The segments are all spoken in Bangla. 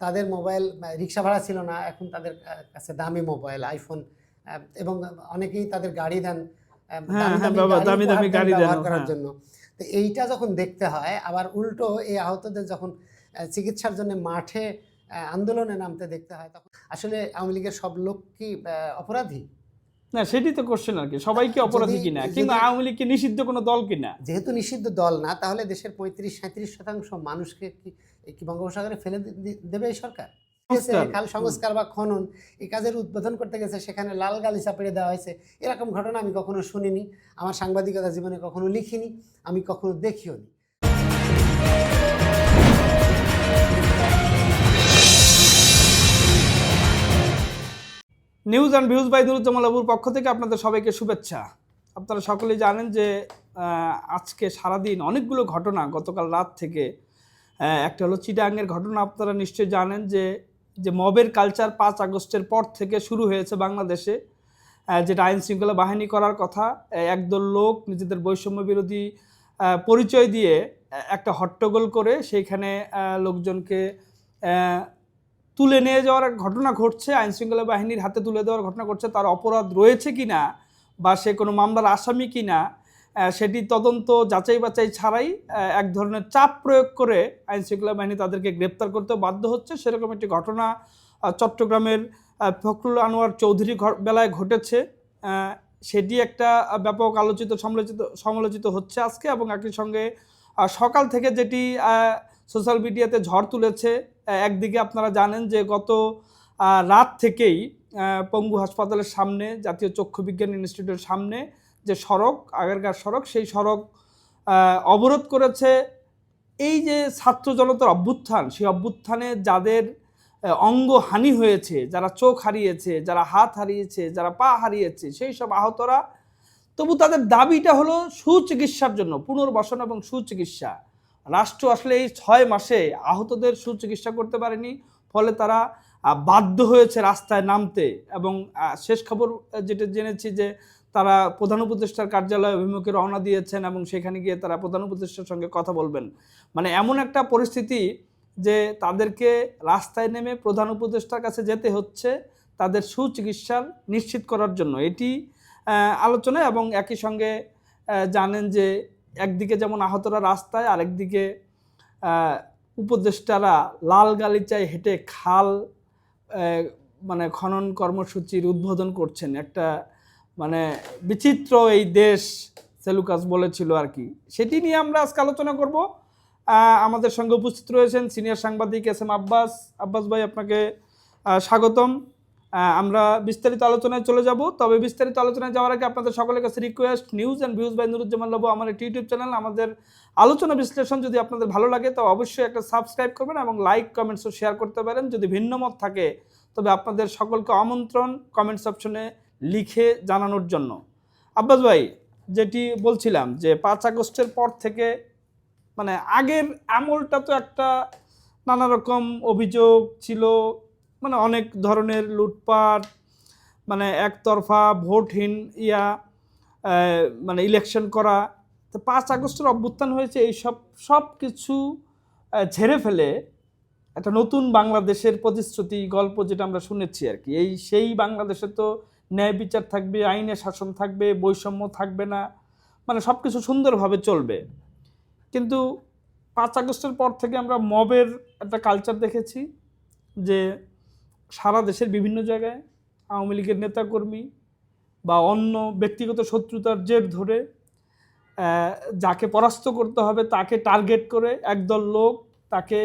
তাদের মোবাইল রিক্সা ভাড়া ছিল না এখন তাদের কাছে দামি মোবাইল আইফোন এবং অনেকেই তাদের গাড়ি দেন হ্যাঁ, দামি হ্যাঁ, দামি গাড়ি দামি গাড়ি ব্যবহার করার হ্যাঁ। জন্য। তো এইটা যখন দেখতে হয় আবার উল্টো এই আহতদের যখন চিকিৎসার জন্য মাঠে আন্দোলনে নামতে দেখতে হয় তখন আসলে আওয়ামী লীগের সব লোক কি অপরাধী? না সেটাই তো কোশ্চেন আর কি সবাই কি অপরাধী কিনা কিংবা আওয়ামী লীগ কি নিষিদ্ধ কোনো দল কিনা? যেহেতু নিষিদ্ধ দল না তাহলে দেশের পঁয়ত্রিশ সাঁত্রিশ শতাংশ মানুষকে কি কি বঙ্গোপসাগরে ফেলে দেবে এই সরকার। খাল সংস্কার বা খনন এই কাজের উদ্বোধন করতে গেছে সেখানে লাল গালিচা পেড়ে দেওয়া হয়েছে। এরকম ঘটনা আমি কখনো শুনিনি আমার সাংবাদিকতা জীবনে কখনো লিখিনি আমি কখনো দেখিও নি news and views by Nuruzzaman বাবুর পক্ষ থেকে আপনাদের সবাইকে শুভেচ্ছা। আপনারা সকলেই জানেন যে আজকে সারাদিন অনেকগুলো ঘটনা গতকাল রাত থেকে একটা হলো চিটাঙ্গের ঘটনা আপনারা নিশ্চয়ই জানেন যে যে মবের কালচার পাঁচ আগস্টের পর থেকে শুরু হয়েছে বাংলাদেশে। যেটা আইন শৃঙ্খলা বাহিনী করার কথা একদল লোক নিজেদের বৈষম্য বিরোধী পরিচয় দিয়ে একটা হট্টগোল করে সেইখানে লোকজনকে তুলে নিয়ে যাওয়ার ঘটনা ঘটছে আইন শৃঙ্খলা বাহিনীর হাতে তুলে দেওয়ার ঘটনা ঘটছে। তার অপরাধ রয়েছে কিনা বা সে কোনো মামলার আসামি কিনা আহ, সেটি তদন্ত যাচাই বাছাই ছাড়াই এক ধরনের চাপ প্রয়োগ করে আইন শৃঙ্খলা বাহিনী তাদেরকে গ্রেপ্তার করতে বাধ্য হচ্ছে। সেরকম একটি ঘটনা চট্টগ্রামের ফখরুল আনোয়ার চৌধুরী বেলায় ঘটেছে। সেটি একটা ব্যাপক আলোচিত, সমালোচিত সমালোচিত হচ্ছে আজকে এবং একই সঙ্গে সকাল থেকে যেটি সোশ্যাল মিডিয়াতে ঝড় তুলেছে একদিকে আপনারা জানেন যে গত রাত থেকেই পঙ্গু হাসপাতালের সামনে, জাতীয় চক্ষু বিজ্ঞান ইনস্টিটিউটের সামনে যে সড়ক আগেরকার সড়ক সেই সড়ক অবরোধ করেছে। এই যে ছাত্র জনতার অভ্যুত্থান সেই অভ্যুত্থানে যাদের আহ, অঙ্গ হানি হয়েছে যারা চোখ হারিয়েছে যারা হাত হারিয়েছে যারা পা হারিয়েছে সেই সব আহতরা তবু তাদের দাবিটা হলো সুচিকিৎসার জন্য পুনর্বাসন এবং সুচিকিৎসা। রাষ্ট্র আসলে এই ছয় মাসে আহতদের সুচিকিৎসা করতে পারেনি ফলে তারা বাধ্য হয়েছে রাস্তায় নামতে এবং শেষ খবর যেটা জেনেছি যে তারা প্রধান উপদেষ্টার কার্যালয় অভিমুখে রওনা দিয়েছেন এবং সেখানে গিয়ে তারা প্রধান উপদেষ্টার সঙ্গে কথা বলবেন। মানে এমন একটা পরিস্থিতি যে তাদেরকে রাস্তায় নেমে প্রধান উপদেষ্টার কাছে যেতে হচ্ছে তাদের সুচিকিৎসার নিশ্চিত করার জন্য। এটি আলোচনা এবং একই সঙ্গে জানেন যে একদিকে যেমন আহতরা রাস্তায়, আরেকদিকে উপদেষ্টারা লাল গালিচায় হেঁটে খাল মানে খনন কর্মসূচির উদ্বোধন করছেন। একটা মানে বিচিত্র এই দেশ সেলুকাস বলেছিল আর কি। সেটি নিয়ে আমরা আজকে আলোচনা করব। আমাদের সঙ্গে উপস্থিত রয়েছেন সিনিয়র সাংবাদিক এস এম আব্বাস। আব্বাস ভাই, আপনাকে স্বাগতম। আমরা বিস্তারিত আলোচনায় চলে যাব। তবে বিস্তারিত আলোচনায় যাওয়ার আগে আপনাদের সকলের কাছে request news and views by Nuruzzaman Labu, আমার একটি ইউটিউব চ্যানেল আমাদের আলোচনা বিশ্লেষণ যদি আপনাদের ভালো লাগে, তো অবশ্যই একটা সাবস্ক্রাইব করবেন এবং লাইক কমেন্টসও শেয়ার করতে পারেন। যদি ভিন্ন মত থাকে, তবে আপনাদের সকলকে আমন্ত্রণ। কমেন্টস অপশনে লিখে জানানোর জন্য। আব্বাস ভাই, যেটি বলছিলাম যে পাঁচ আগস্টের পর থেকে মানে আগের আমলটা তো একটা নানা রকম অভিযোগ ছিল মানে অনেক ধরনের লুটপাট মানে একতরফা ভোটহীন ইয়া মানে ইলেকশন করা। তো পাঁচ আগস্টের অভ্যুত্থান হয়েছে এই সব সব কিছু ঝেড়ে ফেলে একটা নতুন বাংলাদেশের প্রতিশ্রুতি গল্প যেটা আমরা শুনেছি আর কি। এই সেই বাংলাদেশে তো ন্যায় বিচার থাকবে আইনের শাসন থাকবে, বৈষম্য থাকবে না মানে সব কিছু সুন্দরভাবে চলবে। কিন্তু পাঁচ আগস্টের পর থেকে আমরা মবের একটা কালচার দেখেছি যে সারা দেশের বিভিন্ন জায়গায় আওয়ামী লীগের নেতাকর্মী বা অন্য ব্যক্তিগত শত্রুতার জের ধরে যাকে পরাস্ত করতে হবে, তাকে টার্গেট করে একদল লোক তাকে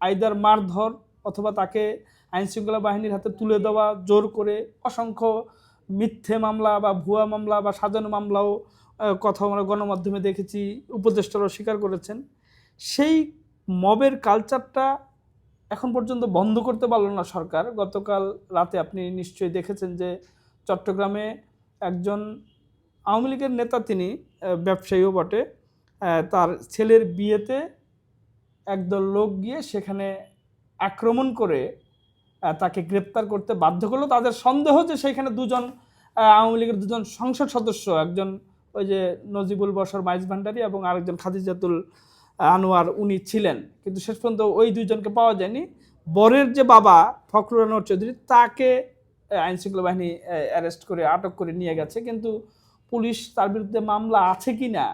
আইদার মারধর অথবা তাকে আইনশৃঙ্খলা বাহিনীর হাতে তুলে দেওয়া, জোর করে অসংখ্য মিথ্যে মামলা বা ভুয়া মামলা বা সাজানো মামলাও কথা আমরা গণমাধ্যমে দেখেছি, উপদেষ্টারাও স্বীকার করেছেন। সেই মবের কালচারটা এখন পর্যন্ত বন্ধ করতে পারল না সরকার। গতকাল রাতে আপনি নিশ্চয়ই দেখেছেন যে চট্টগ্রামে একজন আওয়ামী লীগের নেতা তিনি ব্যবসায়ীও বটে তার ছেলের বিয়েতে একদল লোক গিয়ে সেখানে আক্রমণ করে তাকে গ্রেপ্তার করতে বাধ্য করল। তাদের সন্দেহ যে সেখানে দুজন আওয়ামী লীগের দুজন সংসদ সদস্য, একজন ওই যে নজিবুল বসর মাইজ ভান্ডারি এবং আরেকজন খাদিজাতুল আনোয়ার উনি ছিলেন। কিন্তু শেষ পর্যন্ত ওই দুইজনকে পাওয়া যায়নি। বরের যে বাবা ফখরুল আনোয়ার চৌধুরী, তাকে আইন শৃঙ্খলা বাহিনী অ্যারেস্ট করে, আটক করে নিয়ে গেছে। কিন্তু পুলিশ তার বিরুদ্ধে মামলা আছে কি না,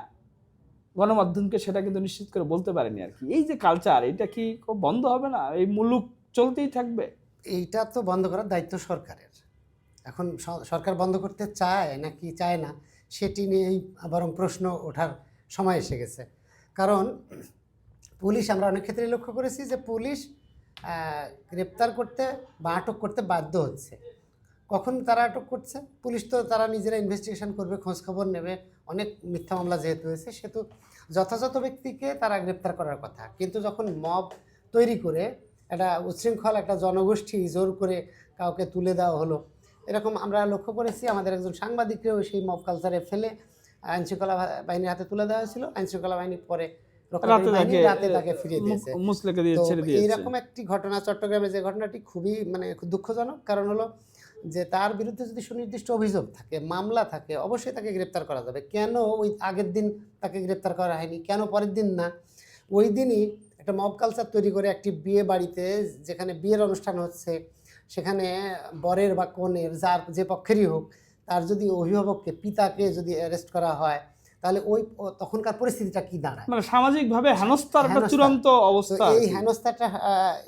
গণমাধ্যমকে সেটা কিন্তু নিশ্চিত করে বলতে পারেনি আর কি। এই যে কালচার এটা কি বন্ধ হবে না? এই মুলুক চলতেই থাকবে। এইটা তো বন্ধ করার দায়িত্ব সরকারের। এখন সরকার বন্ধ করতে চায় নাকি চায় না, সেটি নিয়েই বরং প্রশ্ন ওঠার সময় এসে গেছে। কারণ পুলিশ, আমরা অনেক ক্ষেত্রে লক্ষ্য করেছি যে পুলিশ গ্রেপ্তার করতে বা আটক করতে বাধ্য হচ্ছে। কখন তারা আটক করছে? পুলিশ তো তারা নিজেরা ইনভেস্টিগেশন করবে, খোঁজখবর নেবে। অনেক মিথ্যা মামলা যেহেতু হয়েছে, সেহেতু যথাযথ ব্যক্তিকে তারা গ্রেপ্তার করার কথা। কিন্তু যখন মব তৈরি করে একটা উচ্ছৃঙ্খল একটা জনগোষ্ঠী জোর করে কাউকে তুলে দেওয়া হলো। এরকম আমরা লক্ষ্য করেছি আমাদের একজন সাংবাদিককেও সেই মব কালচারে ফেলে আইন শৃঙ্খলা বা- বাহিনীর হাতে তুলে দেওয়া হয়েছিল। আইন শৃঙ্খলা বাহিনী পরে রাতে তাকে ফিরিয়ে দিয়েছে। এইরকম একটি ঘটনা চট্টগ্রামে যে ঘটনাটি খুবই মানে দুঃখজনক। কারণ হলো যে তার বিরুদ্ধে যদি সুনির্দিষ্ট অভিযোগ থাকে মামলা থাকে অবশ্যই তাকে গ্রেপ্তার করা যাবে। কেন ওই আগের দিন তাকে গ্রেপ্তার করা হয়নি? কেন পরের দিন না? ওই দিনই একটা মব কালচার তৈরি করে একটি বিয়ে বাড়িতে যেখানে বিয়ের অনুষ্ঠান হচ্ছে সেখানে বরের বা কনের যার যে পক্ষেরই হোক তার যদি অভিভাবককে পিতাকে যদি অ্যারেস্ট করা হয় তাহলে ওই তখনকার পরিস্থিতিটা কি দাঁড়ায়? মানে সামাজিকভাবে হেনস্থার একটা হেনস্থা। চূড়ান্ত অবস্থা এই হেনস্থাটা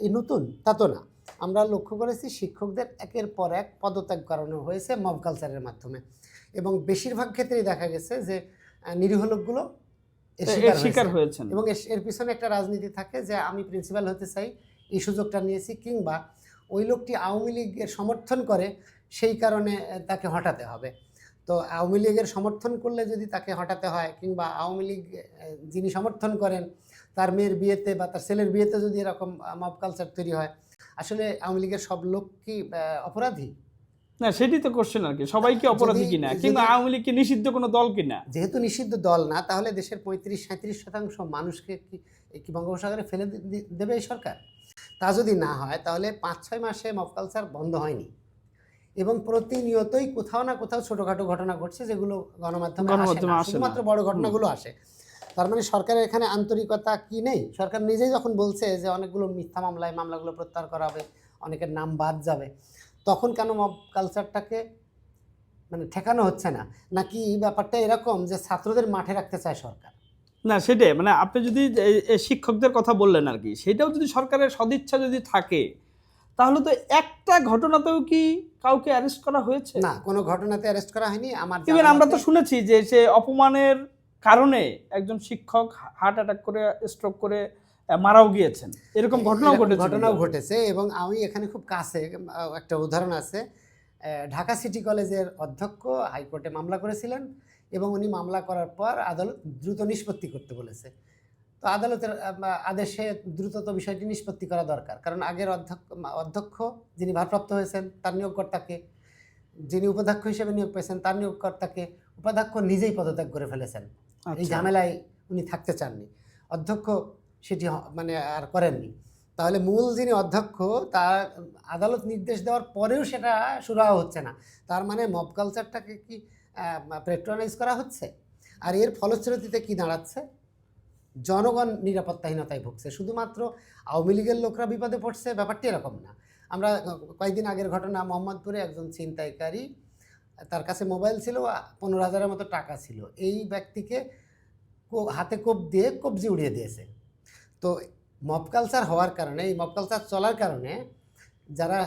এই নতুন তা তো না। আমরা লক্ষ্য করেছি শিক্ষকদের একের পর এক পদত্যাগ করানো হয়েছে মব কালচারের মাধ্যমে। এবং বেশিরভাগ ক্ষেত্রেই দেখা গেছে যে নিরীহ লোকগুলো এর শিকার হয়েছেন। এবং এর- এর পিছনে একটা রাজনীতি থাকে যে আমি প্রিন্সিপাল হতে চাই এই সুযোগটা নিয়েছি কিংবা ওই লোকটি আওয়ামী লীগের সমর্থন করে সেই কারণে তাকে হটাতে হবে। তো আওয়ামী লীগের সমর্থন করলে যদি তাকে হটাতে হয় কিংবা আওয়ামী লীগ যিনি সমর্থন করেন তার মেয়ের বিয়েতে বা তার ছেলের বিয়েতে যদি এরকম মব কালচার তৈরি হয় আসলে আওয়ামী লীগের সব লোক কি অপরাধী? না সেটি তো কোশ্চেন আর কি। সবাই কি অপরাধী কিনা? কিন্তু আওয়ামী লীগ কি নিষিদ্ধ কোনো দল কিনা? যেহেতু নিষিদ্ধ দল না তাহলে দেশের পঁয়ত্রিশ সাঁত্রিশ শতাংশ মানুষকে কি বঙ্গোপসাগরে ফেলে দেবে এই সরকার? তা যদি না হয় তাহলে পাঁচ ছয় মাসে মব কালচার বন্ধ হয়নি। এবং প্রতিনিয়তই কোথাও না কোথাও ছোটোখাটো ঘটনা ঘটছে যেগুলো গণমাধ্যমে। শুধুমাত্র বড় ঘটনাগুলো আসে। তার মানে সরকারের এখানে আন্তরিকতা কি নেই? সরকার নিজেই যখন বলছে যে অনেকগুলো মিথ্যা মামলায় মামলাগুলো প্রত্যাহার করা হবে অনেকের নাম বাদ যাবে। তখন কেন মব কালচারটাকে মানে ঠেকানো হচ্ছে না? নাকি ব্যাপারটা এরকম যে ছাত্রদের মাঠে রাখতে চায় সরকার? না সেটাই। মানে আপনি যদি শিক্ষকদের কথা বললেন আর কি সেটাও যদি সরকারের সদিচ্ছা যদি থাকে তাহলে তো একটা ঘটনাতেও কি কাউকে অ্যারেস্ট করা হয়েছে? না কোনো ঘটনাতে অ্যারেস্ট করা হয়নি। আমার ইভেন আমরা তো শুনেছি যে সে অপমানের কারণে একজন শিক্ষক হার্ট অ্যাটাক করে স্ট্রোক করে মারাও গিয়েছেন। এরকম ঘটনাও ঘটেছে ঘটনাও ঘটেছে এবং আমি এখানে খুব কাছে একটা উদাহরণ আছে। ঢাকা সিটি কলেজের অধ্যক্ষ হাইকোর্টে মামলা করেছিলেন এবং উনি মামলা করার পর আদালত দ্রুত নিষ্পত্তি করতে বলেছে। তো আদালতের আদেশে দ্রুতত বিষয়টি নিষ্পত্তি করা দরকার। কারণ আগের অধ্যক্ষ অধ্যক্ষ যিনি ভারপ্রাপ্ত হয়েছেন তার নিয়োগকর্তাকে যিনি উপাধ্যক্ষ হিসেবে নিয়োগ পেয়েছেন তার নিয়োগকর্তাকে উপাধ্যক্ষ নিজেই পদত্যাগ করে ফেলেছেন। এই আচ্ছা। ঝামেলায় উনি থাকতে চাননি। অধ্যক্ষ সেটি মানে আর করেননি। তাহলে মূল যিনি অধ্যক্ষ, তার আদালত নির্দেশ দেওয়ার পরেও সেটা সুরাহা হচ্ছে না। তার মানে মব কালচারটাকে কি পেট্রোনাইজ করা হচ্ছে? আর এর ফলশ্রুতিতে কি দাঁড়াচ্ছে? জনগণ নিরাপত্তাহীনতায় ভুগছে। শুধুমাত্র আওয়ামী লীগের লোকরা বিপদে পড়ছে, ব্যাপারটি এরকম না। আমরা কয়েকদিন আগের ঘটনা, মোহাম্মদপুরে একজন ছিনতাইকারী, তার কাছে মোবাইল ছিল পনেরো হাজারের মতো টাকা ছিল। এই ব্যক্তিকে হাতে কোপ দিয়ে কবজি উড়িয়ে দিয়েছে। তো মব কালচার হওয়ার কারণে এই মব কালচার চলার কারণে যারা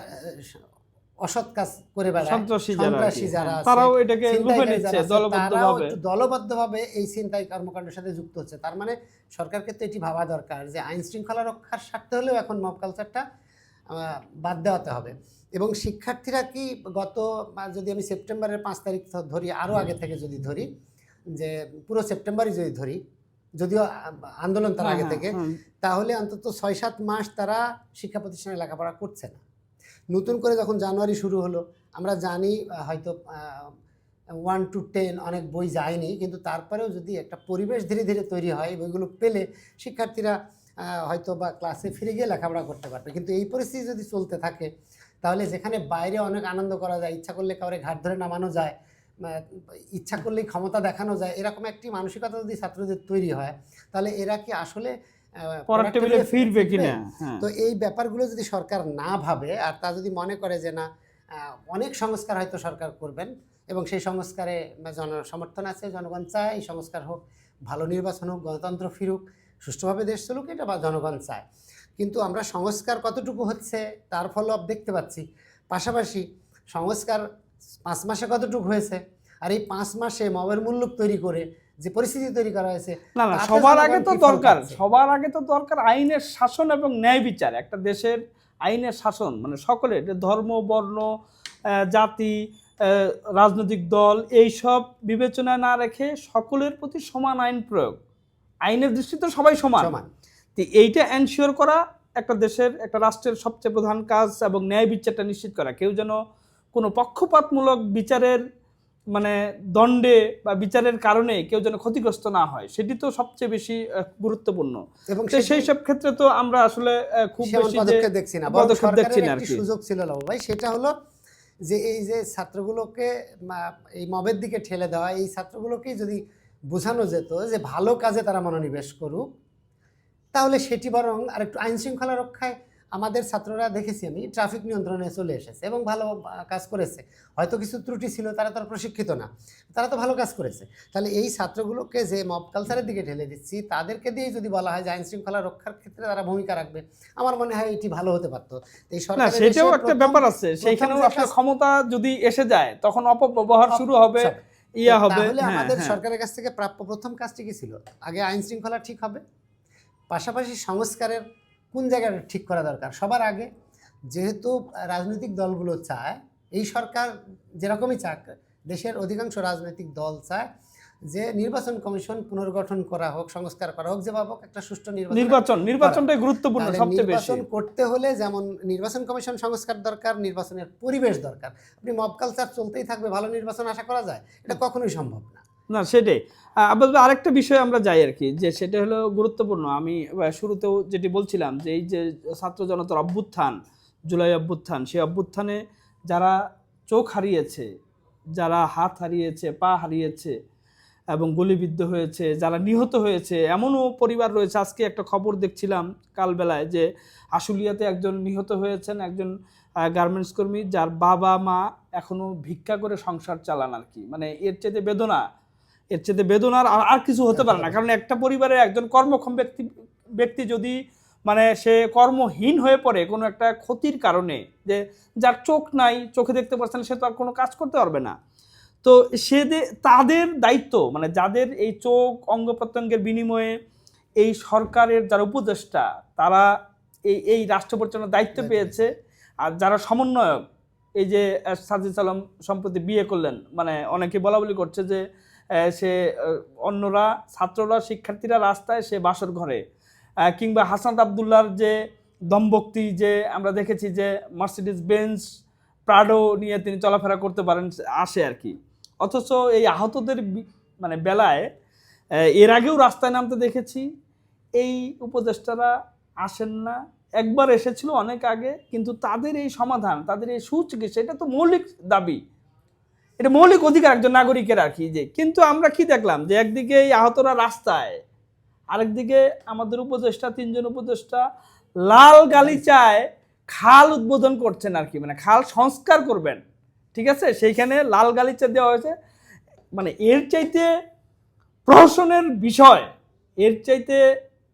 অসৎ কাজ করে সন্ত্রাসী যারা তারাও এটাকে নিচ্ছে দলবদ্ধভাবে। দলবদ্ধভাবে এই চিন্তায় কর্মকাণ্ডের সাথে যুক্ত হচ্ছে। তার মানে সরকারকে তো এটি ভাবা দরকার যে আইন শৃঙ্খলা রক্ষার স্বার্থে হলেও এখন মব কালচারটা বাদ দেওয়াতে হবে। এবং শিক্ষার্থীরা কি গত যদি আমি সেপ্টেম্বরের পাঁচ তারিখ ধরি আরও আগে থেকে যদি ধরি যে পুরো সেপ্টেম্বরই যদি ধরি যদিও আন্দোলন তার হ্যাঁ, আগে হ্যাঁ, থেকে হ্যাঁ। তাহলে অন্তত ছয় সাত মাস তারা শিক্ষা প্রতিষ্ঠানে লেখাপড়া করছে না নতুন করে যখন জানুয়ারি শুরু হলো আমরা জানি হয়তো ওয়ান টু টেন অনেক বই যায়নি কিন্তু তারপরেও যদি একটা পরিবেশ ধীরে ধীরে তৈরি হয় এই বইগুলো পেলে শিক্ষার্থীরা হয়তো বা ক্লাসে ফিরে গিয়ে লেখাপড়া করতে পারবে কিন্তু এই পরিস্থিতি যদি চলতে থাকে তাহলে যেখানে বাইরে অনেক আনন্দ করা যায় ইচ্ছা করলে কাউরে ঘাট ধরে নামানো যায় ইচ্ছা করলেই ক্ষমতা দেখানো যায়। এরকম একটি মানসিকতা যদি ছাত্রদের তৈরি হয় তাহলে এরা কি আসলে ফিরবে কিনা? হ্যাঁ। তো এই ব্যাপারগুলো যদি সরকার না ভাবে আর তা যদি মনে করে যে না অনেক সংস্কার হয়তো সরকার করবেন এবং সেই সংস্কারে জন সমর্থন আছে জনগণ চায় এই সংস্কার হোক ভালো নির্বাচন হোক গণতন্ত্র ফিরুক সুষ্ঠুভাবে দেশ চলুক এটা বা জনগণ চায়। কিন্তু আমরা সংস্কার কতটুকু হচ্ছে তার ফলো দেখতে পাচ্ছি। পাশাপাশি সংস্কার পাঁচ মাসে কতটুকু হয়েছে? আর এই পাঁচ মাসে মবের মূল্য তৈরি করে যে পরিস্থিতি তৈরি করা হয়েছে না না সবার আগে তো দরকার সবার আগে তো দরকার আইনের শাসন এবং ন্যায় বিচার। একটা দেশের আইনের শাসন মানে সকলের ধর্ম বর্ণ জাতি রাজনৈতিক দল এই সব বিবেচনায় না রেখে সকলের প্রতি সমান আইন প্রয়োগ। আইনের দৃষ্টিতে সবাই সমান। সমান। তো এইটা এনশিওর করা একটা দেশের একটা রাষ্ট্রের সবচেয়ে প্রধান কাজ এবং ন্যায় বিচারটা নিশ্চিত করা। কেউ যেন কোনো পক্ষপাতমূলক বিচারের মানে দণ্ডে বা বিচারের কারণে কেউ যেন ক্ষতিগ্রস্ত না হয় সেটি তো সবচেয়ে বেশি গুরুত্বপূর্ণ। এবং সেই সব ক্ষেত্রে তো আমরা আসলে খুব বেশি দেখছি না পদক্ষেপ দেখছি না সুযোগ ছিল ভাই সেটা হলো যে এই যে ছাত্রগুলোকে এই মবের দিকে ঠেলে দেওয়া এই ছাত্রগুলোকে যদি বোঝানো যেত যে ভালো কাজে তারা মনোনিবেশ করুক তাহলে সেটি বরং আর একটু আইন শৃঙ্খলা রক্ষায় আমাদের ছাত্ররা দেখেছি আমি ট্রাফিক নিয়ন্ত্রণে চলে এসেছে এবং ভালো কাজ করেছে। হয়তো কিছু ত্রুটি ছিল তারা তো প্রশিক্ষিত না। তারা তো ভালো কাজ করেছে। তাহলে এই ছাত্রগুলোকে যে মব কালচারের দিকে ঠেলে দিচ্ছি তাদেরকে দিয়ে যদি বলা হয় যে আইন শৃঙ্খলা রক্ষার ক্ষেত্রে তারা ভূমিকা রাখবে আমার মনে হয় এটি ভালো হতে পারতো। এই না সরকারের সেটাও একটা ব্যাপার আছে। সেইখানেও কাজ- ক্ষমতা যদি এসে যায় তখন অপব্যবহার শুরু হবে। ইয়া হবে। তাহলে হ্যাঁ, আমাদের হ্যাঁ। সরকারের কাছ থেকে প্রাপ্য প্রথম কাজটি কি ছিল? আগে আইন শৃঙ্খলা ঠিক হবে পাশাপাশি সংস্কারের কোন জায়গাটা ঠিক করা দরকার? সবার আগে যেহেতু রাজনৈতিক দলগুলো চায় এই সরকার যেরকমই চাক দেশের অধিকাংশ রাজনৈতিক দল চায় যে নির্বাচন কমিশন পুনর্গঠন করা হোক সংস্কার করা হোক যেভাবে হোক একটা সুষ্ঠু নির্বাচন নির্বাচন নির্বাচনটাই গুরুত্বপূর্ণ সবচেয়ে বেশি। নির্বাচন করতে হলে যেমন নির্বাচন কমিশন সংস্কার দরকার নির্বাচনের পরিবেশ দরকার। আপনি মব কালচার চলতেই থাকবে ভালো নির্বাচন আশা করা যায় এটা কখনোই সম্ভব না। না সেটাই। ভাই, আরেকটা বিষয় আমরা যাই আর কি যে সেটা হলো গুরুত্বপূর্ণ। আমি শুরুতেও যেটি বলছিলাম যে এই যে ছাত্র জনতার অভ্যুত্থান জুলাই অভ্যুত্থান সেই অভ্যুত্থানে যারা চোখ হারিয়েছে যারা হাত হারিয়েছে পা হারিয়েছে এবং গুলিবিদ্ধ হয়েছে যারা নিহত হয়েছে এমনও পরিবার রয়েছে। আজকে একটা খবর দেখছিলাম কালবেলায় যে আশুলিয়াতে একজন নিহত হয়েছেন একজন গার্মেন্টস কর্মী যার বাবা মা এখনও ভিক্ষা করে সংসার চালান আর কি। মানে এর চেয়ে বেদনা এর চেয়ে বেদনার আর আর কিছু হতে পারে না। কারণ একটা পরিবারে একজন কর্মক্ষম ব্যক্তি ব্যক্তি যদি মানে সে কর্মহীন হয়ে পড়ে কোনো একটা ক্ষতির কারণে যে যার চোখ নাই চোখে দেখতে পাচ্ছে না সে তো আর কোনো কাজ করতে পারবে না। তো সে তাদের দায়িত্ব মানে যাদের এই চোখ অঙ্গ প্রত্যঙ্গের বিনিময়ে এই সরকারের যারা উপদেষ্টা তারা এই এই রাষ্ট্র পরিচালনার দায়িত্ব পেয়েছে। আর যারা সমন্বয়ক এই যে সাজিদ আলম সম্প্রতি বিয়ে করলেন মানে অনেকে বলা বলি করছে যে সে অন্যরা, ছাত্ররা, শিক্ষার্থীরা রাস্তায় সে বাসর ঘরে। কিংবা হাসান আবদুল্লার যে দমভক্তি যে আমরা দেখেছি যে মার্সিডিস বেঞ্চ প্রাডো নিয়ে তিনি চলাফেরা করতে পারেন আসে আর কি। অথচ এই আহতদের মানে বেলায় এর আগেও রাস্তায় নামতে দেখেছি। এই উপদেষ্টারা আসেন না। একবার এসেছিল অনেক আগে, কিন্তু তাদের এই সমাধান, তাদের এই সুচিকিৎসা, এটা তো মৌলিক দাবি। এটা মৌলিক অধিকার একজন নাগরিকের আর কি, যে কিন্তু আমরা কি দেখলাম? যে একদিকে এই আহতরা রাস্তায়, আরেকদিকে আমাদের উপদেষ্টা, তিনজন উপদেষ্টা লাল গালিচায় খাল উদ্বোধন করছেন আর কি মানে খাল সংস্কার করবেন, ঠিক আছে? সেইখানে লাল গালিচা দেওয়া হয়েছে। মানে এর চাইতে প্রহসনের বিষয়, এর চাইতে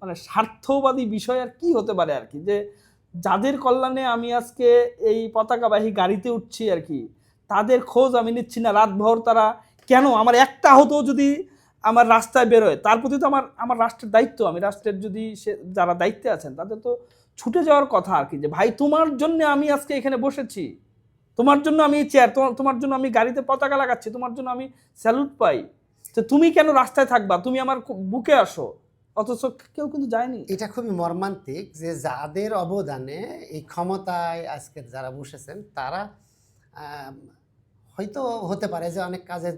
মানে স্বার্থবাদী বিষয় আর কি হতে পারে আর কি? যে যাদের কল্যাণে আমি আজকে এই পতাকাবাহী গাড়িতে উঠছি আর কি তাদের খোঁজ আমি নিচ্ছি না রাতভর তারা, কেন? আমার একটা হতো যদি আমার রাস্তায় বেরোয়, তার প্রতি তো আমার আমার রাষ্ট্রের দায়িত্ব। আমি রাষ্ট্রের যদি সে, যারা দায়িত্বে আছেন, তাদের তো ছুটে যাওয়ার কথা আর কি যে, ভাই, তোমার জন্য আমি আজকে এখানে বসেছি। তোমার জন্য আমি চেয়ার তোমার তোমার জন্য আমি গাড়িতে পতাকা লাগাচ্ছি, তোমার জন্য আমি স্যালুট পাই। তো তুমি কেন রাস্তায় থাকবা? তুমি আমার বুকে আসো। অথচ কেউ কিন্তু যায়নি। এটা খুবই মর্মান্তিক যে, যাদের অবদানে এই ক্ষমতায় আজকে যারা বসেছেন, তারা হয়তো হতে পারে যে অনেক কাজের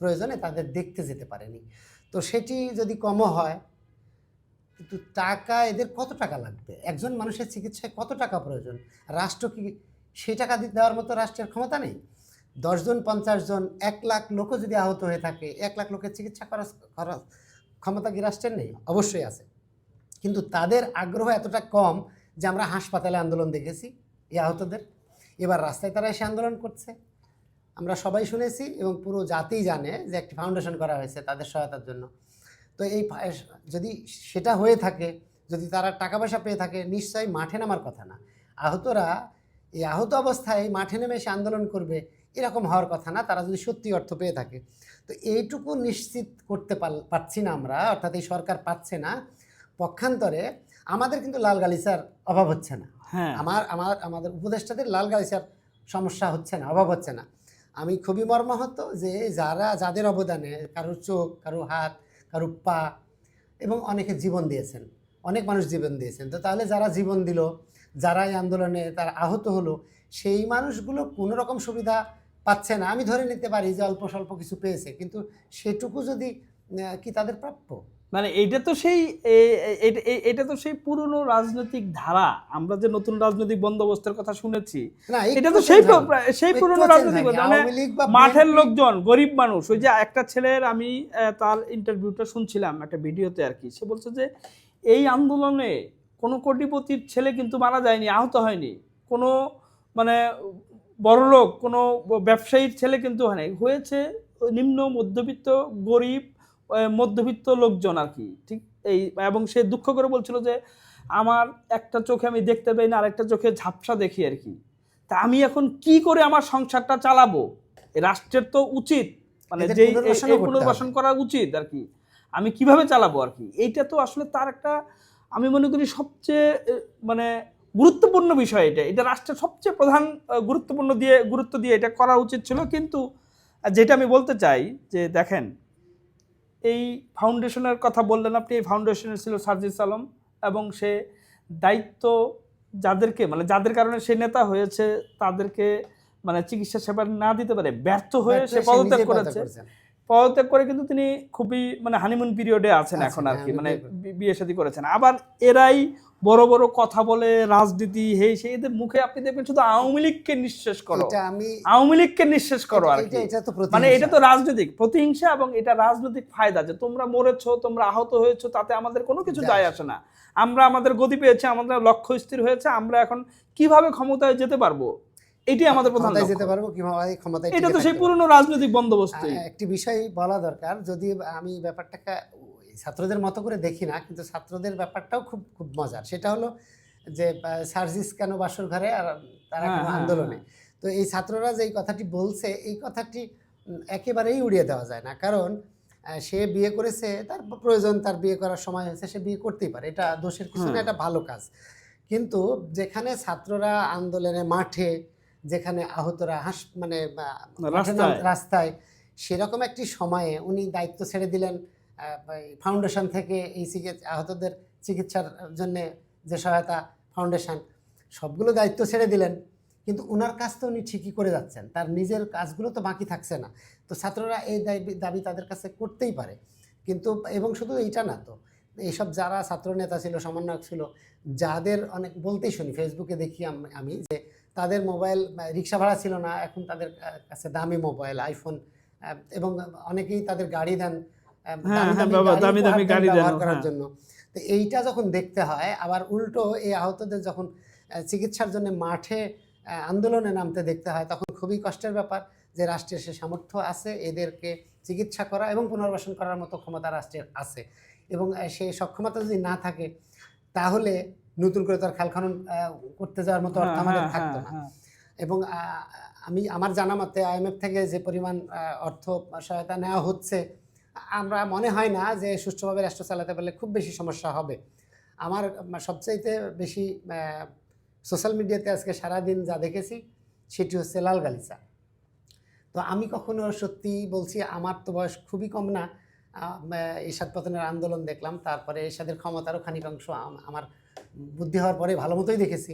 প্রয়োজনে তাদের দেখতে যেতে পারেনি। তো সেটি যদি কমও হয়, কিন্তু টাকা, এদের কত টাকা লাগবে? একজন মানুষের চিকিৎসায় কত টাকা প্রয়োজন? রাষ্ট্র কি সেই টাকা দেওয়ার মতো রাষ্ট্রের ক্ষমতা নেই? দশজন পঞ্চাশ জন, এক লাখ লোকও যদি আহত হয়ে থাকে, এক লাখ লোকের চিকিৎসা করার করার ক্ষমতা কি রাষ্ট্রের নেই? অবশ্যই আছে। কিন্তু তাদের আগ্রহ এতটা কম যে আমরা হাসপাতালে আন্দোলন দেখেছি, এই আহতদের। এবার রাস্তায় তারা এসে আন্দোলন করছে। আমরা সবাই শুনেছি এবং পুরো জাতি জানে যে একটি ফাউন্ডেশন করা হয়েছে তাদের সহায়তার জন্য। তো এই যদি সেটা হয়ে থাকে যদি তারা টাকা পয়সা পেয়ে থাকে নিশ্চয়ই মাঠে নামার কথা না। আহতরা এই আহত অবস্থায় মাঠে নেমে এসে আন্দোলন করবে এরকম হওয়ার কথা না তারা যদি সত্যি অর্থ পেয়ে থাকে। তো এইটুকু নিশ্চিত করতে পার- পারছি না আমরা অর্থাৎ এই সরকার পাচ্ছে না। পক্ষান্তরে আমাদের কিন্তু লাল গালিচার অভাব হচ্ছে না। হ্যাঁ। আমার আমার আমাদের উপদেষ্টাদের লাল গালিচার সমস্যা হচ্ছে না অভাব হচ্ছে না। আমি খুবই মর্মাহত যে যারা, যাদের অবদানে কারোর চোখ, কারও হাত, কারও পা এবং অনেকে জীবন দিয়েছেন, অনেক মানুষ জীবন দিয়েছেন। তো তাহলে যারা জীবন দিল যারা এই আন্দোলনে তারা আহত হলো, সেই মানুষগুলো কোনো রকম সুবিধা পাচ্ছে না। আমি ধরে নিতে পারি যে অল্প স্বল্প কিছু পেয়েছে, কিন্তু সেটুকু যদি কি তাদের প্রাপ্য? মানে এটা তো সেই এটা- তো সেই পুরনো রাজনৈতিক ধারা। আমরা যে নতুন রাজনৈতিক বন্দোবস্তের কথা শুনেছি এটা তো সেই সেই পুরনো রাজনৈতিক মানে মাঠের লোকজন গরিব মানুষ ওই যে একটা ছেলের আমি তার ইন্টারভিউটা শুনছিলাম একটা ভিডিওতে আর কি। সে বলছে যে এই আন্দোলনে কোনো কোটিপতির ছেলে কিন্তু মারা যায়নি আহত হয়নি। কোনো মানে বড়লোক কোনো ব্যবসায়ীর ছেলে কিন্তু হয়নি হয়েছে নিম্ন মধ্যবিত্ত গরিব মধ্যবিত্ত লোকজন আর কি ঠিক? এই এবং সে দুঃখ করে বলছিল যে আমার একটা চোখে আমি দেখতে পাই না আরেকটা চোখে ঝাপসা দেখি আর কি। তা আমি এখন কি করে আমার সংসারটা চালাবো? রাষ্ট্রের তো উচিত মানে যেই করতে পুনর্বাসন করা উচিত আর কি। আমি কীভাবে চালাবো আর কি? এইটা তো আসলে তার একটা আমি মনে করি সবচেয়ে মানে গুরুত্বপূর্ণ বিষয় এটা। এটা রাষ্ট্রের সবচেয়ে প্রধান গুরুত্বপূর্ণ দিয়ে গুরুত্ব দিয়ে এটা করা উচিত ছিল। কিন্তু যেটা আমি বলতে চাই যে দেখেন এই ফাউন্ডেশনের কথা বললেন আপনি এই ফাউন্ডেশনের ছিল সার্জিস আলম এবং সে দায়িত্ব যাদেরকে মানে যাদের কারণে সে নেতা হয়েছে তাদেরকে মানে চিকিৎসা সেবা না দিতে পারে ব্যর্থ হয়ে সে পদত্যাগ করেছে। পদত্যাগ করে কিন্তু তিনি খুবই মানে হানিমুন পিরিয়ডে আছেন এখন আর কি হ্যাঁ, মানে বিয়ে করে- শাদী করেছেন। আবার এরাই বড় বড় কথা বলে রাজনীতি হে সেই এদের মুখে আপনি দেখবেন শুধু আওয়ামী লীগকে নিঃশেষ করো। আওয়ামী লীগকে নিঃশেষ করো আর কি। মানে এটা তো রাজনৈতিক প্রতিহিংসা এবং এটা রাজনৈতিক ফায়দা যে তোমরা মরেছো তোমরা আহত হয়েছো তাতে আমাদের কোনো কিছু যায় আসে না। আমরা আমাদের গতি পেয়েছি আমাদের লক্ষ্য স্থির হয়েছে আমরা এখন কীভাবে ক্ষমতায় যেতে পারব? এটাই আমাদের প্রধান যেতে পারব কীভাবে এই ক্ষমতায় এটা তো সেই পুরনো রাজনৈতিক বন্দোবস্ত একটি বিষয় বলা দরকার। যদি আমি ব্যাপারটাকে ছাত্রদের মতো করে দেখি না কিন্তু ছাত্রদের ব্যাপারটাও খুব খুব মজার। সেটা হলো যে সার্জিস কেন বাসর ঘরে আর তারা হ্যাঁ, কেন হ্যাঁ, আন্দোলনে? তো এই ছাত্ররা যে এই কথাটি বলছে এই কথাটি একেবারেই উড়িয়ে দেওয়া যায় না। কারণ সে বিয়ে করেছে তার প্রয়োজন তার বিয়ে করার সময় হয়েছে সে বিয়ে করতেই পারে। এটা দোষের কিছু না হ্যাঁ। এটা ভালো কাজ। কিন্তু যেখানে ছাত্ররা আন্দোলনে মাঠে যেখানে আহতরা হাস মানে রাস্তায়। সেরকম একটি সময়ে উনি দায়িত্ব ছেড়ে দিলেন ফাউন্ডেশন থেকে এই চিকিৎসা আহতদের চিকিৎসার জন্য যে সহায়তা ফাউন্ডেশন সবগুলো দায়িত্ব ছেড়ে দিলেন। কিন্তু ওনার কাজ তো উনি ঠিকই করে যাচ্ছেন তার নিজের কাজগুলো তো বাকি থাকছে না। তো ছাত্ররা এই দাবি- দাবি তাদের কাছে করতেই পারে। কিন্তু এবং শুধু এইটা না তো এইসব যারা ছাত্র নেতা ছিল সমন্বয়ক ছিল যাদের অনেক বলতেই শুনি ফেসবুকে দেখি আমি যে তাদের মোবাইল রিক্সা ভাড়া ছিল না এখন তাদের কাছে দামি মোবাইল আইফোন এবং অনেকেই তাদের গাড়ি দেন আহ, বাবা, দামি দামি গাড়ি ব্যবহার করার হ্যাঁ। জন্য তো এইটা যখন দেখতে হয় আবার উল্টো এই আহতদের যখন চিকিৎসার জন্য মাঠে আন্দোলনে নামতে দেখতে হয় তখন খুবই কষ্টের ব্যাপার যে রাষ্ট্রের সে সামর্থ্য আছে এদেরকে চিকিৎসা করা এবং পুনর্বাসন করার মতো ক্ষমতা রাষ্ট্রের আছে এবং সেই সক্ষমতা যদি না থাকে তাহলে নতুন করে তার খাল খনন করতে যাওয়ার মতো অর্থ হ্যাঁ, আমাদের হ্যাঁ, থাকতো না। হ্যাঁ। এবং আমি আমার জানা মতে আইএমএফ থেকে যে পরিমাণ অর্থ সহায়তা নেওয়া হচ্ছে আমরা মনে হয় না যে সুষ্ঠুভাবে রাষ্ট্র চালাতে পারলে খুব বেশি সমস্যা হবে। আমার সবচাইতে বেশি সোশ্যাল মিডিয়াতে আজকে সারাদিন যা দেখেছি সেটি হচ্ছে লাল গালিচা। তো আমি কখনো সত্যি বলছি আমার তো বয়স খুবই কম না এরশাদ পতনের আন্দোলন দেখলাম তারপরে এরশাদের ক্ষমতারও খানিকাংশ আম- আমার বুদ্ধি হওয়ার পরে ভালো মতোই দেখেছি।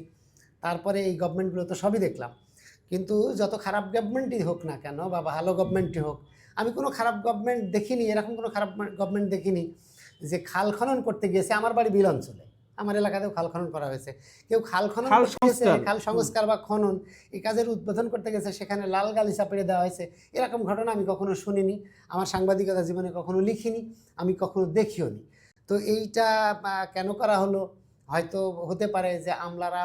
তারপরে এই গভর্নমেন্টগুলো তো সবই দেখলাম। কিন্তু যত খারাপ গভর্নমেন্টই হোক না কেন বা ভালো গভর্নমেন্টই হোক আমি কোনো খারাপ গভর্নমেন্ট দেখিনি এরকম কোনো খারাপ গভর্নমেন্ট দেখিনি যে খাল খনন করতে গিয়েছে আমার বাড়ি বিল অঞ্চলে আমার এলাকাতেও খাল খনন করা হয়েছে। কেউ খাল খনন খাল করতে সংস্কার। খাল সংস্কার বা খনন এই কাজের উদ্বোধন করতে গেছে সেখানে লাল গালিচা পেড়ে দেওয়া হয়েছে। এরকম ঘটনা আমি কখনো শুনিনি আমার সাংবাদিকতা জীবনে কখনো লিখিনি আমি কখনো দেখিও নি তো এইটা কেন করা হলো? হয়তো হতে পারে যে আমলারা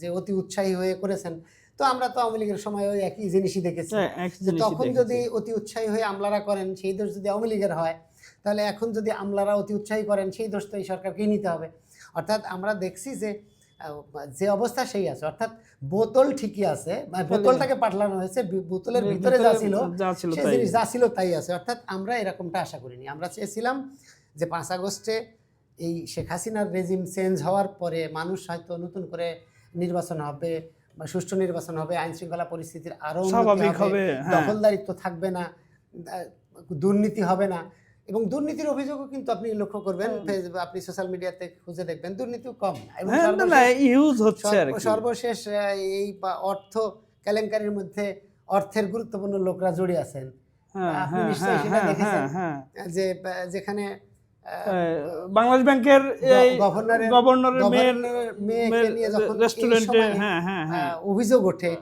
যে অতি উৎসাহী হয়ে করেছেন তো আমরা তো আওয়ামী লীগের সময় ওই একই জিনিসই দেখেছি। হ্যাঁ, তখন যদি অতি উৎসাহী হয়ে আমলারা করেন সেই দোষ যদি আওয়ামী লীগের হয় তাহলে এখন যদি আমলারা অতি উৎসাহী করেন সেই দোষ তো এই সরকারকেই নিতে হবে। অর্থাৎ আমরা দেখছি যে যে অবস্থা সেই আছে। অর্থাৎ বোতল ঠিকই আছে মানে বোতলটাকে পাঠানো হয়েছে বোতলের ভিতরে যা ছিল সেই জিনিস যা ছিল তাই আছে। অর্থাৎ আমরা এরকমটা আশা করিনি। আমরা চেয়েছিলাম যে পাঁচ আগস্টে এই শেখ হাসিনার রেজিম চেঞ্জ হওয়ার পরে মানুষ হয়তো নতুন করে নির্বাচন হবে বা সুষ্ঠু নির্বাচন হবে আইন শৃঙ্খলা পরিস্থিতির আরও স্বাভাবিক হবে হ্যাঁ। দখলদারিত্ব থাকবে না দুর্নীতি হবে না এবং দুর্নীতির অভিযোগও কিন্তু আপনি লক্ষ্য করবেন আপনি সোশ্যাল মিডিয়াতে খুঁজে দেখবেন দুর্নীতিও কম এবং হ্যাঁ, সর্বশেষ- এই অর্থ কেলেঙ্কারির মধ্যে অর্থের গুরুত্বপূর্ণ লোকরা জড়িয়ে আছেন। হ্যাঁ আপনি নিশ্চয়ই সেটা দেখেছেন। যে যেখানে বাংলাদেশ ব্যাংকের গভর্নরের- মেয়ের মেয়েকে নিয়ে যখন রেস্টুরেন্টে হ্যাঁ হ্যাঁ হ্যাঁ। অভিযোগ ওঠে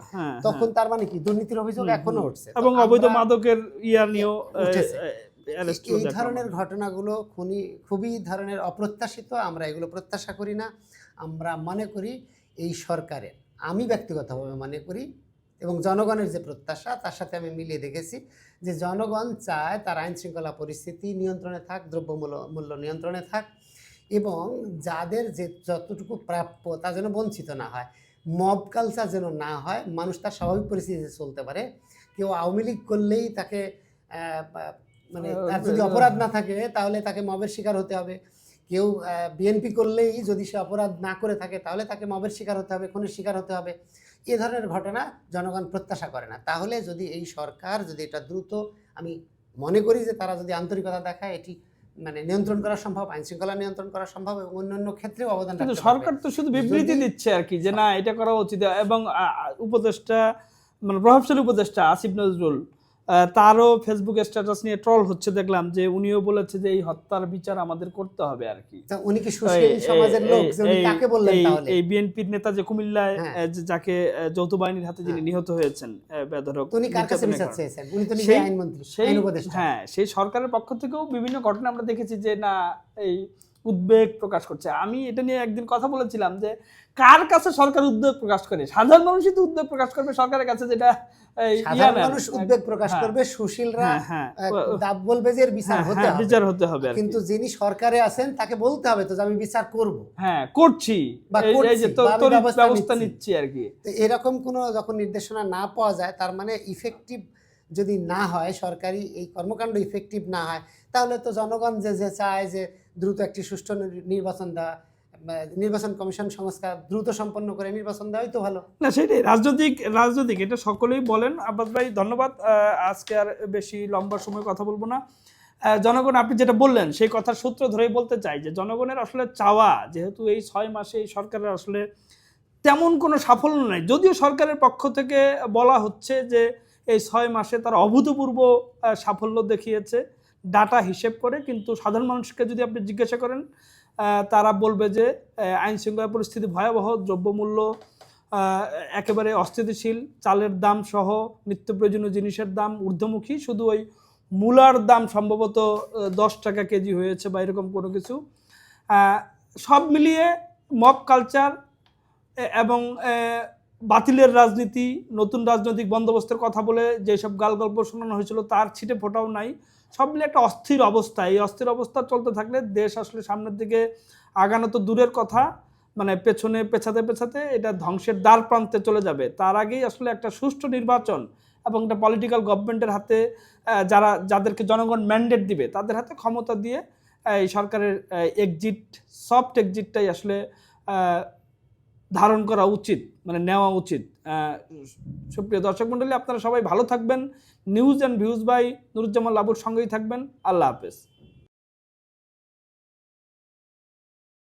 তখন তার মানে কি? দুর্নীতির অভিযোগ এখনও উঠছে। এবং অবৈধ মাদকের ইয়া নিয়েও এই ধরনের ঘটনাগুলো খুনি খুবই ধরনের অপ্রত্যাশিত আমরা এগুলো প্রত্যাশা করি না। আমরা মনে করি এই সরকারের আমি ব্যক্তিগতভাবে মনে করি এবং জনগণের যে প্রত্যাশা তার সাথে আমি মিলিয়ে দেখেছি যে জনগণ চায় তার আইন শৃঙ্খলা পরিস্থিতি নিয়ন্ত্রণে থাক দ্রব্যমূল্য মূল্য নিয়ন্ত্রণে থাক এবং যাদের যে যতটুকু প্রাপ্য তা যেন বঞ্চিত না হয়। মব কালচার যেন না হয় মানুষ তার স্বাভাবিক পরিস্থিতিতে চলতে পারে। কেউ আওয়ামী লীগ করলেই তাকে মানে তার যদি অপরাধ না থাকে তাহলে তাকে মবের শিকার হতে হবে। কেউ বিএনপি করলেই যদি সে অপরাধ না করে থাকে তাহলে তাকে মবের শিকার হতে হবে খুনের শিকার হতে হবে। এ ধরনের ঘটনা জনগণ প্রত্যাশা করে না। তাহলে যদি এই সরকার যদি এটা দ্রুত আমি মনে করি যে তারা যদি আন্তরিকতা দেখায় এটি মানে নিয়ন্ত্রণ করা সম্ভব আইন শৃঙ্খলা নিয়ন্ত্রণ করা সম্ভব এবং অন্যান্য ক্ষেত্রেও অবদান কিন্তু সরকার তো শুধু বিবৃতি দিচ্ছে আর কি যে না এটা করা উচিত এবং উপদেষ্টা মানে প্রভাবশালী উপদেষ্টা আসিফ নজরুল তারও ফেসবুক স্ট্যাটাস নিয়ে ট্রল হচ্ছে দেখলাম যে উনিও বলেছে যে এই হত্যার বিচার আমাদের করতে হবে আর কি। উনি কি সমাজের লোক কাকে বললেন তাহলে? এই বিএনপির নেতা যে কুমিল্লায় হ্যাঁ। যাকে যৌথ বাহিনীর হাতে যিনি হ্যাঁ। নিহত হয়েছেন আহ, বেধড়ক উনি কার কাছে বিচার চেয়েছেন? উনি তো নিজে আইনমন্ত্রী সেই হ্যাঁ সেই সরকারের পক্ষ থেকেও বিভিন্ন ঘটনা আমরা দেখেছি যে না এই উদ্বেগ প্রকাশ করছে। আমি এটা নিয়ে একদিন কথা বলেছিলাম যে কার কাছে সরকার উদ্বেগ প্রকাশ করে? সাধারণ মানুষই তো উদ্বেগ প্রকাশ করবে সরকারের কাছে যেটা মানুষ উদ্বেগ প্রকাশ হ্যাঁ। করবে সুশীলরা হ্যাঁ হ্যাঁ। দাব বলবে যে বিচার হতে হবে। বিচার হতে হবে কিন্তু যিনি সরকারে আছেন তাকে বলতে হবে তো আমি বিচার করব। হ্যাঁ করছি। বা ব্যবস্থা। নিচ্ছি। আর কি। এরকম কোনো যখন নির্দেশনা না পাওয়া যায় তার মানে ইফেক্টিভ যদি না হয় সরকারি এই কর্মকাণ্ড ইফেক্টিভ না হয় তাহলে তো জনগণ যে যে চায় যে দ্রুত একটি সুষ্ঠু নির্বাচন দেওয়া নির্বাচন কমিশন সংস্কার দ্রুত সম্পন্ন করে নির্বাচন দেওয়াই তো ভালো। না, সেটাই রাজনৈতিক রাজনৈতিক, এটা সকলেই বলেন। আব্বাস ভাই, ধন্যবাদ। আজকে আর বেশি লম্বা সময় কথা বলব না। জনগণ, আপনি যেটা বললেন, সেই কথার সূত্র ধরেই বলতে চাই যে, জনগণের আসলে চাওয়া, যেহেতু এই ছয় মাসে এই সরকারের আসলে তেমন কোনো সাফল্য নেই। যদিও সরকারের পক্ষ থেকে বলা হচ্ছে যে, এই ছয় মাসে তারা অভূতপূর্ব সাফল্য দেখিয়েছে। ডাটা হিসেব করে, কিন্তু সাধারণ মানুষকে যদি আপনি জিজ্ঞাসা করেন তারা বলবে যে আইন শৃঙ্খলা পরিস্থিতি ভয়াবহ, দ্রব্যমূল্য একেবারে অস্থিতিশীল, চালের দাম সহ নিত্য প্রয়োজনীয় জিনিসের দাম ঊর্ধ্বমুখী, শুধু ওই মূলার দাম সম্ভবত দশ টাকা কেজি হয়েছে বা এরকম কোনো কিছু। সব মিলিয়ে মব কালচার এবং বাতিলের রাজনীতি, নতুন রাজনৈতিক বন্দোবস্তের কথা বলে যেসব গাল গল্প শোনানো হয়েছিল, তার ছিটে ফোটাও নাই। সব মিলিয়ে একটা অস্থির অবস্থা। এই অস্থির অবস্থা চলতে থাকলে দেশ আসলে সামনের দিকে আগানো তো দূরের কথা মানে পেছনে পেছাতে পেছাতে এটা ধ্বংসের দ্বার প্রান্তে চলে যাবে। তার আগেই আসলে একটা সুষ্ঠু নির্বাচন এবং একটা পলিটিক্যাল গভর্নমেন্টের হাতে যারা, যাদেরকে জনগণ ম্যান্ডেট দিবে, তাদের হাতে ক্ষমতা দিয়ে এই সরকারের এক্সিট সফট এক্সিটটাই আসলে ধারণ করা উচিত মানে নেওয়া উচিত। সুপ্রিয় দর্শক মণ্ডলী, আপনারা সবাই ভালো থাকবেন। News and views by Nuruzzaman লাবুর সঙ্গেই থাকবেন। আল্লাহ হাফেজ।